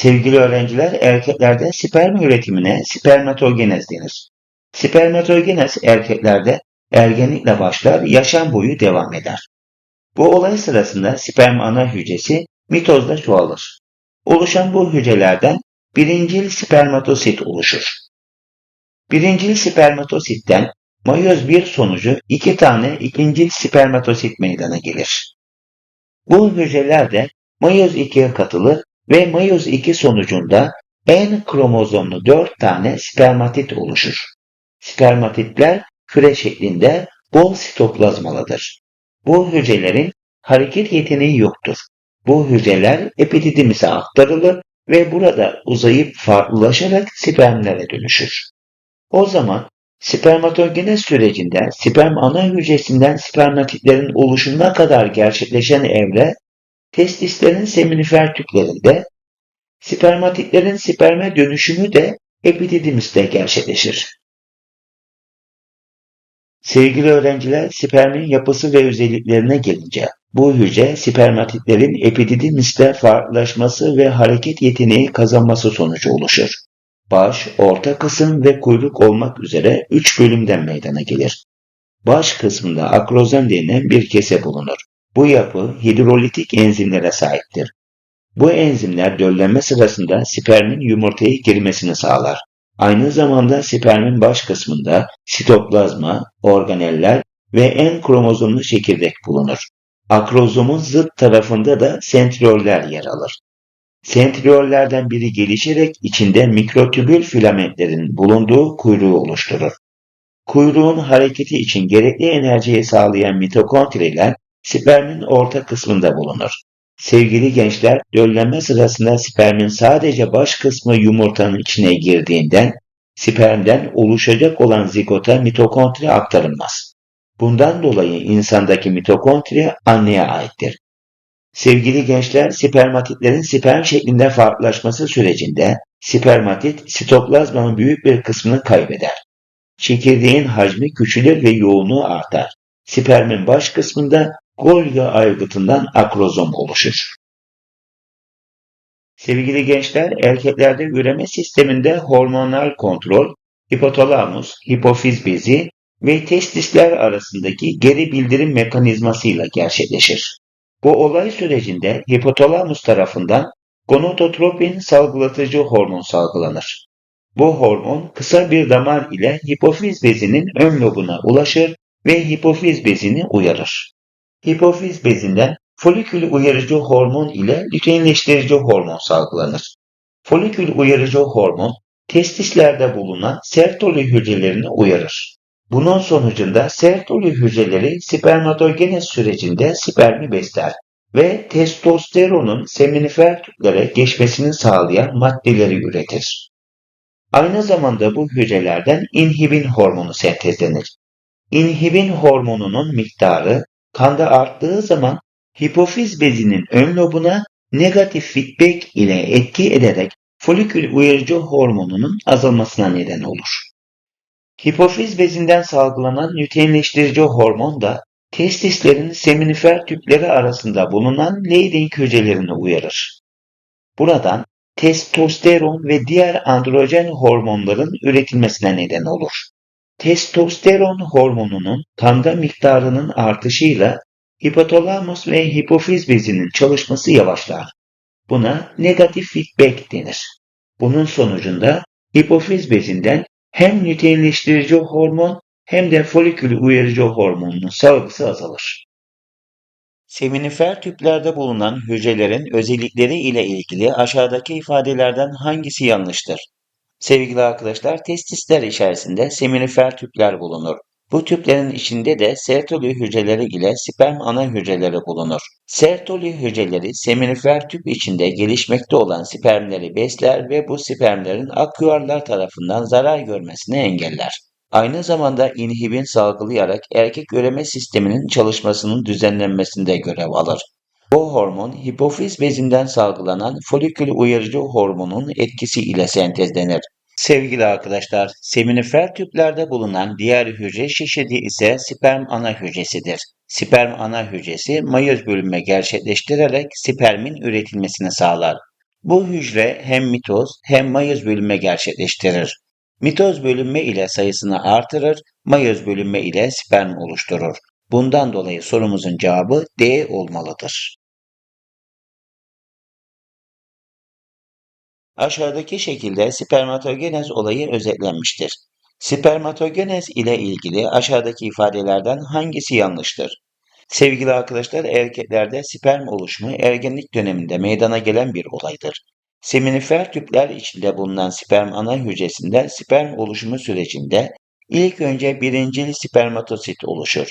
Sevgili öğrenciler, erkeklerde sperm üretimine spermatogenez denir. Spermatogenez erkeklerde ergenlikle başlar, yaşam boyu devam eder. Bu olay sırasında sperm ana hücresi mitozda çoğalır. Oluşan bu hücrelerden birincil spermatosit oluşur. Birincil spermatositten mayoz bir sonucu iki tane ikincil spermatosit meydana gelir. Bu hücreler de mayoz 2'ye katılır ve mayoz 2 sonucunda N kromozomlu 4 tane spermatit oluşur. Spermatitler küre şeklinde bol sitoplazmalıdır. Bu hücrelerin hareket yeteneği yoktur. Bu hücreler epididimise aktarılır ve burada uzayıp farklılaşarak spermlere dönüşür. O zaman spermatogenez sürecinde sperm ana hücresinden spermatitlerin oluşumuna kadar gerçekleşen evre testislerin seminifer tüplerinde, spermatitlerin sperme dönüşümü de epididimiste gerçekleşir. Sevgili öğrenciler, spermin yapısı ve özelliklerine gelince, bu hücre spermatitlerin epididimiste farklılaşması ve hareket yeteneği kazanması sonucu oluşur. Baş, orta kısım ve kuyruk olmak üzere üç bölümden meydana gelir. Baş kısmında akrozem denilen bir kese bulunur. Bu yapı hidrolitik enzimlere sahiptir. Bu enzimler döllenme sırasında spermin yumurtaya girmesini sağlar. Aynı zamanda spermin baş kısmında sitoplazma, organeller ve en kromozomlu çekirdek bulunur. Akrozomun zıt tarafında da sentrioller yer alır. Sentriollerden biri gelişerek içinde mikrotübül filamentlerin bulunduğu kuyruğu oluşturur. Kuyruğun hareketi için gerekli enerjiyi sağlayan mitokondriler spermin orta kısmında bulunur. Sevgili gençler, döllenme sırasında spermin sadece baş kısmı yumurtanın içine girdiğinden spermden oluşacak olan zigota mitokondri aktarılmaz. Bundan dolayı insandaki mitokondri anneye aittir. Sevgili gençler, spermatitlerin sperm şeklinde farklılaşması sürecinde spermatit sitoplazmanın büyük bir kısmını kaybeder. Çekirdeğin hacmi küçülür ve yoğunluğu artar. Spermin baş kısmında Golgi aygıtından akrozom oluşur. Sevgili gençler, erkeklerde üreme sisteminde hormonal kontrol, hipotalamus, hipofiz bezi ve testisler arasındaki geri bildirim mekanizmasıyla gerçekleşir. Bu olay sürecinde hipotalamus tarafından gonadotropin salgılatıcı hormon salgılanır. Bu hormon kısa bir damar ile hipofiz bezinin ön lobuna ulaşır ve hipofiz bezini uyarır. Hipofiz bezinden folikül uyarıcı hormon ile lüteinleştirici hormon salgılanır. Folikül uyarıcı hormon testislerde bulunan sertoli hücrelerini uyarır. Bunun sonucunda sertoli hücreleri spermatogenez sürecinde spermi besler ve testosteronun seminifer tüplere geçmesini sağlayan maddeleri üretir. Aynı zamanda bu hücrelerden inhibin hormonu sentezlenir. İnhibin hormonunun miktarı kanda arttığı zaman hipofiz bezinin ön lobuna negatif feedback ile etki ederek folikül uyarıcı hormonunun azalmasına neden olur. Hipofiz bezinden salgılanan lüteinleştirici hormon da testislerin seminifer tüpleri arasında bulunan Leydig hücrelerini uyarır. Buradan testosteron ve diğer androjen hormonların üretilmesine neden olur. Testosteron hormonunun kanda miktarının artışıyla hipotalamus ve hipofiz bezinin çalışması yavaşlar. Buna negatif feedback denir. Bunun sonucunda hipofiz bezinden hem nitelileştirici hormon hem de folikül uyarıcı hormonunun salgısı azalır. Seminifer tüplerde bulunan hücrelerin özellikleri ile ilgili aşağıdaki ifadelerden hangisi yanlıştır? Sevgili arkadaşlar, testisler içerisinde seminifer tüpler bulunur. Bu tüplerin içinde de Sertoli hücreleri ile sperm ana hücreleri bulunur. Sertoli hücreleri seminifer tüp içinde gelişmekte olan spermleri besler ve bu spermlerin akyuvarlar tarafından zarar görmesini engeller. Aynı zamanda inhibin salgılayarak erkek üreme sisteminin çalışmasının düzenlenmesinde görev alır. Bu hormon hipofiz bezinden salgılanan folikül uyarıcı hormonun etkisi ile sentezlenir. Sevgili arkadaşlar, seminifer tüplerde bulunan diğer hücre çeşidi ise sperm ana hücresidir. Sperm ana hücresi mayoz bölünme gerçekleştirerek spermin üretilmesini sağlar. Bu hücre hem mitoz hem mayoz bölünme gerçekleştirir. Mitoz bölünme ile sayısını artırır, mayoz bölünme ile sperm oluşturur. Bundan dolayı sorumuzun cevabı D olmalıdır. Aşağıdaki şekilde spermatogenez olayı özetlenmiştir. Spermatogenez ile ilgili aşağıdaki ifadelerden hangisi yanlıştır? Sevgili arkadaşlar, erkeklerde sperm oluşumu ergenlik döneminde meydana gelen bir olaydır. Seminifer tüpler içinde bulunan sperm ana hücresinde sperm oluşumu sürecinde ilk önce birincil spermatosit oluşur.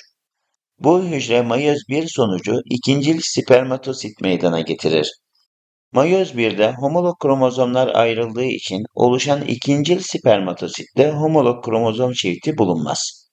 Bu hücre mayoz 1 sonucu ikincil spermatosit meydana getirir. Mayoz 1'de homolog kromozomlar ayrıldığı için oluşan ikincil spermatositte homolog kromozom çifti bulunmaz.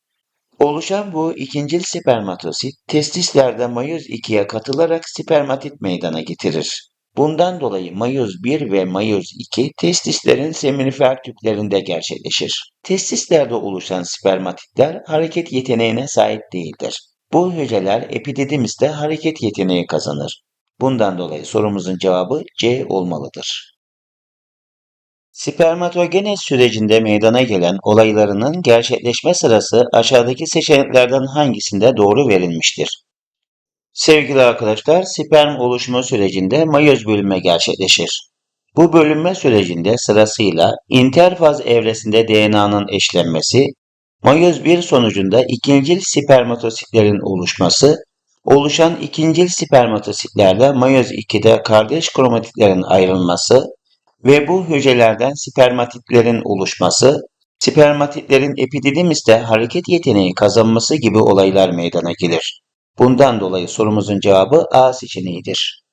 Oluşan bu ikincil spermatosit testislerde mayoz 2'ye katılarak spermatit meydana getirir. Bundan dolayı mayoz 1 ve mayoz 2 testislerin seminifer tüplerinde gerçekleşir. Testislerde oluşan spermatitler hareket yeteneğine sahip değildir. Bu hücreler epididimiste hareket yeteneği kazanır. Bundan dolayı sorumuzun cevabı C olmalıdır. Spermatogenez sürecinde meydana gelen olaylarının gerçekleşme sırası aşağıdaki seçeneklerden hangisinde doğru verilmiştir? Sevgili arkadaşlar, sperm oluşma sürecinde mayoz bölünme gerçekleşir. Bu bölünme sürecinde sırasıyla interfaz evresinde DNA'nın eşlenmesi, mayoz 1 sonucunda ikincil spermatositlerin oluşması, oluşan ikincil spermatositlerle mayoz 2'de kardeş kromatitlerin ayrılması ve bu hücrelerden spermatitlerin oluşması, spermatitlerin epididimiste hareket yeteneği kazanması gibi olaylar meydana gelir. Bundan dolayı sorumuzun cevabı A seçeneğidir.